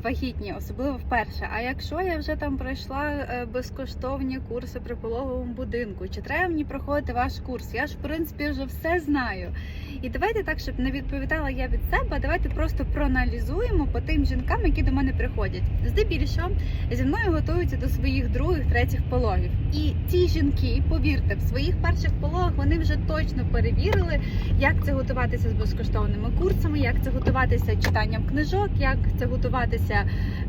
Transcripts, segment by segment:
вагітні, особливо вперше. А якщо я вже там пройшла е, безкоштовні курси при пологовому будинку, чи треба мені проходити ваш курс? Я ж в принципі вже все знаю. І давайте так, щоб не відповідала я від себе, давайте просто проаналізуємо по тим жінкам, які до мене приходять. Здебільшого зі мною готуються до своїх других, третіх пологів. І ці жінки, повірте, в своїх перших пологах вони вже точно перевірили, як це готуватися з безкоштовними курсами, як це готуватися читанням книжок, як це готуватися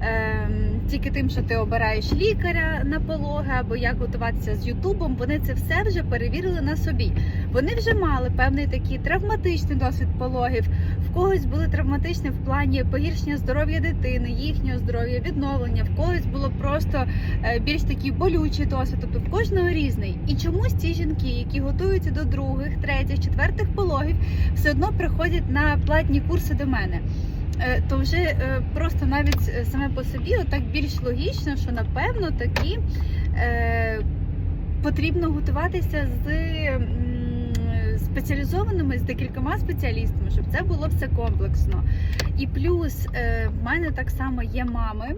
ем, тільки тим, що ти обираєш лікаря на пологи, або як готуватися з Ютубом. Вони це все вже перевірили на собі. Вони вже мали певний такий травматичний досвід пологів. В когось були травматичні в плані погіршення здоров'я дитини, їхнього здоров'я, відновлення. В когось було просто е, більш такий болючий досвід. Тобто в кожного різний. І чомусь ці жінки, які готуються до других, третіх, четвертих пологів, все одно приходять на платні курси до мене. Е, То вже е, просто навіть е, саме по собі, отак більш логічно, що напевно такі потрібно готуватися з спеціалізованими з декількома спеціалістами, щоб це було все комплексно. І плюс в мене так само є мами.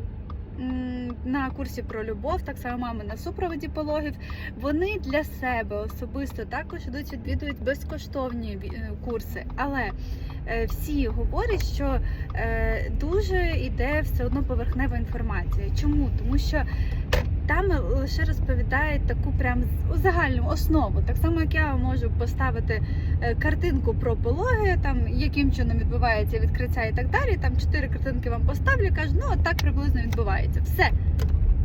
На курсі про любов, так само мами на супроводі пологів. Вони для себе особисто також ідуть відвідують безкоштовні е, курси. Але е, всі говорять, що е, дуже йде все одно поверхнева інформація. Чому? Тому що там лише розповідають таку прям загальну основу. Так само, як я можу поставити е, картинку про пологи, там яким чином відбувається відкриття і так далі. Там чотири картинки вам поставлю, кажу, ну так приблизно відбувається. Все.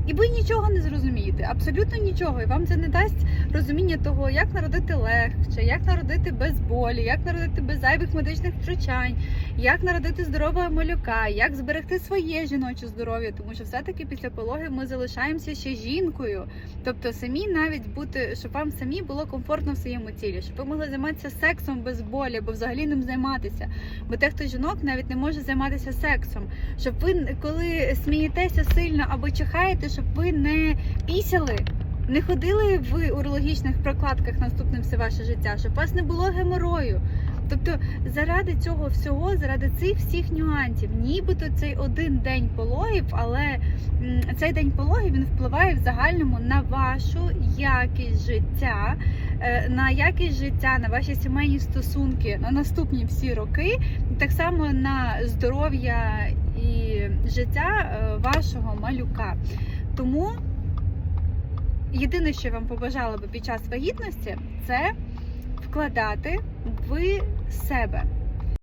І ви нічого не зрозумієте, абсолютно нічого. І вам це не дасть розуміння того, як народити легше, як народити без болі, як народити без зайвих медичних втручань, як народити здорового малюка, як зберегти своє жіноче здоров'я, тому що все-таки після пологів ми залишаємося ще жінкою. Тобто самі навіть бути, щоб вам самі було комфортно в своєму тілі, щоб ви могли займатися сексом без болі, або взагалі ним займатися. Бо дехто жінок навіть не може займатися сексом. Щоб ви коли смієтеся сильно або чихаєте, щоб ви не пісяли. Не ходили в урологічних прокладках наступним все ваше життя, щоб у вас не було геморою. Тобто, заради цього всього, заради цих всіх нюансів, нібито цей один день пологів, але цей день пологів він впливає в загальному на вашу якість життя, е, на якість життя, на ваші сімейні стосунки на наступні всі роки, так само на здоров'я і життя е, вашого малюка. Тому єдине, що вам побажала би під час вагітності, це вкладати в себе.